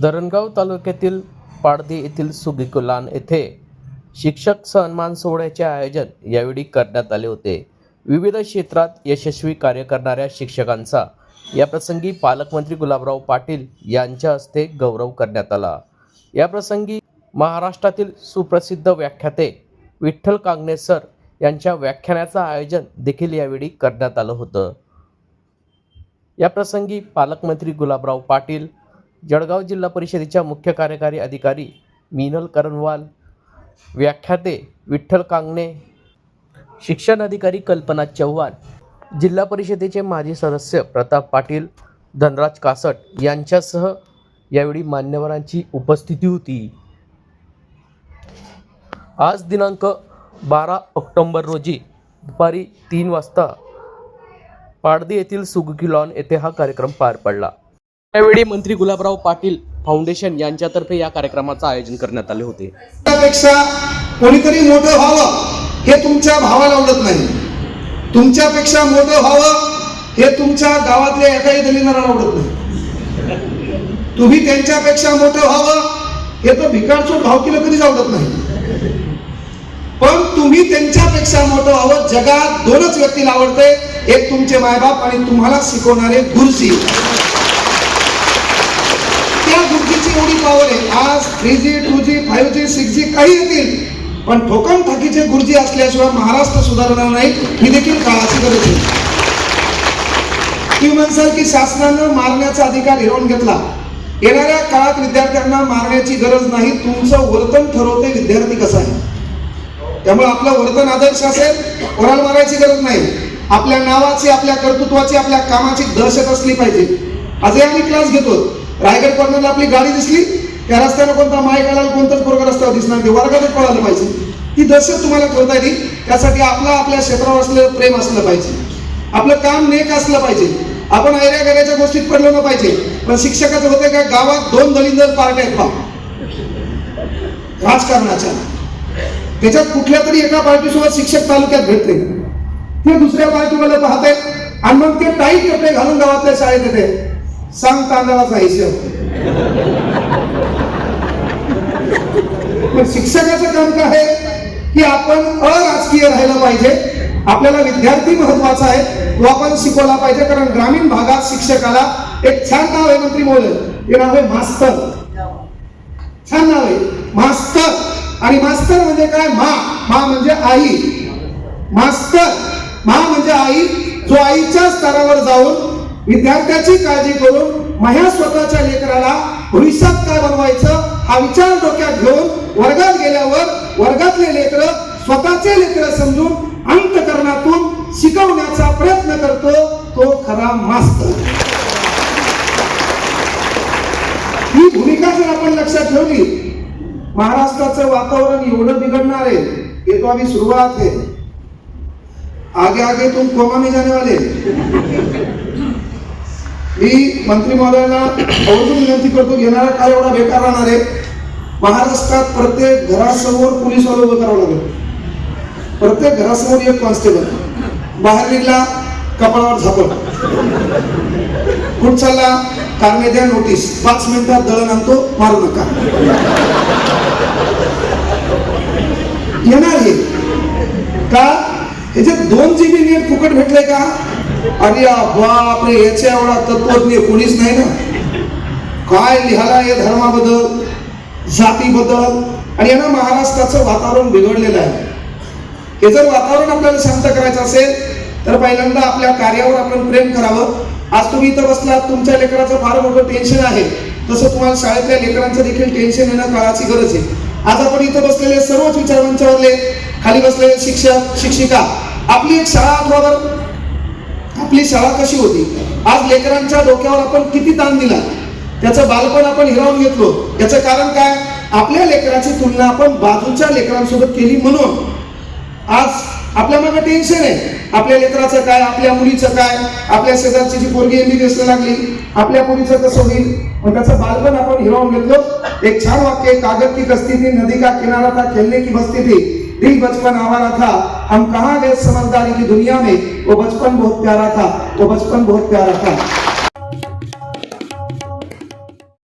धरणगाव तालुक्यातील पाडदी येथील सुगिकुलान येथे शिक्षक सन्मान सोहळ्याचे आयोजन यावेळी करण्यात आले होते. विविध क्षेत्रात यशस्वी कार्य करणाऱ्या शिक्षकांचा याप्रसंगी पालकमंत्री गुलाबराव पाटील यांच्या हस्ते गौरव करण्यात आला. याप्रसंगी महाराष्ट्रातील सुप्रसिद्ध व्याख्याते विठ्ठल कांगणे सर यांच्या व्याख्यानाचं आयोजन देखील यावेळी करण्यात आलं होतं. याप्रसंगी पालकमंत्री गुलाबराव पाटील जळगाव जिल्हा परिषदेच्या मुख्य कार्यकारी अधिकारी मीनल करणवाल व्याख्याते विठ्ठल कांगणे शिक्षण अधिकारी कल्पना चव्हाण जिल्हा परिषदेचे माजी सदस्य प्रताप पाटील धनराज कासट यांच्यासह यावेळी मान्यवरांची उपस्थिती होती. आज दिनांक बारा ऑक्टोंबर रोजी दुपारी तीन वाजता पाडदी येथील सुगुकी लॉन येथे हा कार्यक्रम पार पडला. यावेळी मंत्री गुलाबराव पाटील फाउंडेशन यांच्यातर्फे या कार्यक्रमाचं आयोजन करण्यात आले होते. त्यापेक्षा कोणीतरी मोठं व्हावं हे तुमच्या भावाला आवडत नाही. तुमच्यापेक्षा मोठं व्हावं हे तुमच्या गावातल्या एकाही दलिंदराला आवडत नाही. तुम्ही त्यांच्यापेक्षा मोठं व्हावं हे तर भिकारचोट भावकीला कधीच आवडत नाही. पण तुम्ही त्यांच्यापेक्षा मोठं व्हावं जगात दोनच व्यक्तीला आवडते एक तुमचे मायबाप आणि तुम्हाला शिकवणारे गुरुजी. कोणी पावले. आज three G two G five G six G काही येतील. पण ठोकण थाकीचे गुरुजी असल्याशिवाय महाराष्ट्र सुधारणार नाही ही देखील काळाची गरज आहे. ती म्हणसाल की शासनानं मारण्याचा अधिकार हिरवून घेतला. येणाऱ्या काळात विद्यार्थ्यांना मारण्याची गरज नाही तुमचं वर्तन ठरवते विद्यार्थी कसा आहे. त्यामुळे आपलं वर्तन आदर्श असेल कोणाला मारायची गरज नाही. आपल्या नावाची आपल्या कर्तृत्वाची आपल्या कामाची दहशत असली पाहिजे. आजही आम्ही क्लास घेतो रायगड कॉर्नरला आपली गाडी दिसली. त्या रस्त्यानं कोणता माय काढायला कोणताच पोरगा रस्त्यावर दिसणार नाही. वर्गातच पळालं पाहिजे. ती दहशत तुम्हाला करता येईल त्यासाठी आपलं आपल्या क्षेत्रावर असलेलं प्रेम असलं पाहिजे. आपलं काम नेक असलं पाहिजे. आपण ऐऱ्या गऱ्याच्या गोष्टीत पडलो ना पाहिजे. पण शिक्षकाचं होतं का गावात दोन दलिंदर पार्ट्या आहेत पहा राजकारणाच्या. त्याच्यात कुठल्या तरी एका पार्टीसोबत शिक्षक तालुक्यात भेटते. ते दुसऱ्या पार्टीमध्ये पाहतायत. आणि मग ते टाईट कपडे घालून गावातल्या शाळेत येते. सांग तांदळाचा हिशोब. पण शिक्षकाचं काम काय आहे? की आपण अराजकीय राहायला पाहिजे. आपल्याला विद्यार्थी महत्त्वाचा आहे. तो आपण शिकवला पाहिजे. कारण ग्रामीण भागात शिक्षकाला एक छान नाव आहे मंत्री महोदय. ते नाव आहे मास्तर. छान नाव आहे. मास्तर. आणि मास्तर म्हणजे काय? मा. मा म्हणजे आई. मास्तर. मा म्हणजे आई. जो आईच्या स्तरावर जाऊन विद्यार्थ्याची काळजी करून माझ्या स्वतःच्या लेकराला भविष्यात काय बनवायचं हा विचार डोक्यात घेऊन वर्गात गेल्यावर वर्गातले लेकर स्वतःचे लेकर समजून अंतकरणातून शिकवण्याचा प्रयत्न करतो तो खरा मास्तर. ही भूमिका जर आपण लक्षात ठेवली महाराष्ट्राचं वातावरण एवढं बिघडणार आहे हे तो सुरुवात आहे. आगे आगे तुम कोमा में जाने वाले मी मंत्री महोदयांना आवर्जून विनंती करतो घेणारा काय एवढा बेकार राहणार आहे. महाराष्ट्रात प्रत्येक घरासमोर पोलीसवाले उभं करावं लागेल. प्रत्येक घरासमोर एक कॉन्स्टेबल बाहेर निघला कपाळावर झापड कुठ चालला? कारणे द्या नोटीस पाच मिनिटात दळण आणतो मारू नका. येणार हे. का? ह्याच्यात दोन जीबी नेट फुकट भेटले का? अरे बापरे याच्या एवढा तत्वज्ञ कोणीच नाही ना? काय लिहायला या धर्माबद्दल? जातीबद्दल? आणि यांना महाराष्ट्राचं वातावरण बिघडलेलं आहे. हे जर वातावरण आपल्याला शांत करायचं असेल तर पहिल्यांदा आपल्या कार्यावर आपण प्रेम करावं. आज तुम्ही इथं बसलात तुमच्या लेकराचं फार मोठं टेन्शन आहे. तसं तुम्हाला शाळेतल्या लेकरांचं देखील टेन्शन येणं काळाची गरज आहे. आज आपण इथं बसलेले सर्वच विचारवंचावरले खाली बसलेले शिक्षक शिक्षिका आपली एक शाळा अथवा आपली शाळा कशी होती? आज लेकरांच्या डोक्यावर आपण किती ताण दिला? त्याचं बालपण आपण हिरावून घेतलो. याचं कारण काय? आपल्या लेकराची तुलना आपण बाजूच्या लेकरांसोबत केली म्हणून. आज आपल्या मागे टेन्शन आहे. आपल्या लेकराचं काय? आपल्या मुलीचं काय? आपल्या शेजारची जी पोरगी एमबीबीएसला लागली. आपल्या मुलीचं कसं होईल? मग त्याचं बालपण आपण हिरावून घेतलो. एक छान वाक्य कागद की कस्ती थी नदी का किनारा था खेलने की बस्ती थी. भी बचपन हमारा था। हम कहाँ गए समझदारी की दुनिया में? वो बचपन बहुत प्यारा था वो बचपन बहुत प्यारा था।